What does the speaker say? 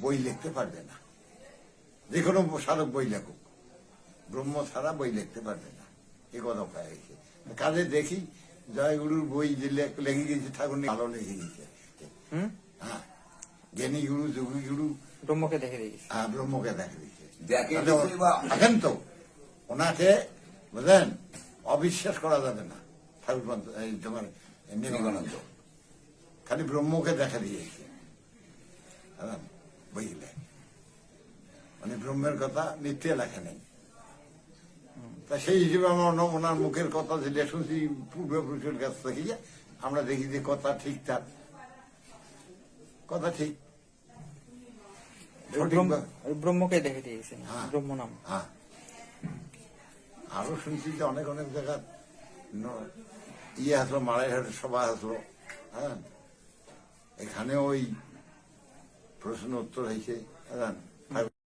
বই লিখতে পারবে না। যে কোনো সাধক বই লেখুক। ব্রহ্ম ছাড়া বই লিখতে পারবে না। এ কথা পাওয়া গেছে কাজে দেখি জয়গুরুর বই যে লেখ- গেছে ঠাকুর নিয়ে ভালো লিখে গেছে। হুম? হ্যাঁ। জ্ঞানী গুরু যোগী গুরু। ব্রহ্মকে দেখে দিয়েছি হ্যাঁ, ব্রহ্মকে দেখা দিয়েছে তো ওনাকে বুঝলেন অবিশ্বাস করা যাবে না। ঠাকুর তোমার নিগমানন্দ। খালি ব্রহ্মকে দেখা দিয়েছে? বুঝলে মানে ব্রহ্মের কথা নিত্যে লেখা নেই। তা সেই হিসেবে আমরা ওনা- ওনার মুখের কথা যেটা শুনছি পূর্বপুরুষের কাছ থেকে আমরা দেখি যে কথা কথা ঠিক। ব্রহ্ম- বা- ওই ব্রহ্মকে দেখে দিয়েছেন হ্যাঁ। ব্রহ্ম নাম। হ্যাঁ। আরও শুনছি যে অনেক অনেক জায়গা ইয়ে আসলো মারাইহাটের সভা আসলো হ্যাঁ। এখানে ওই প্রশ্ন উত্তর হয়েছে হ্যাঁ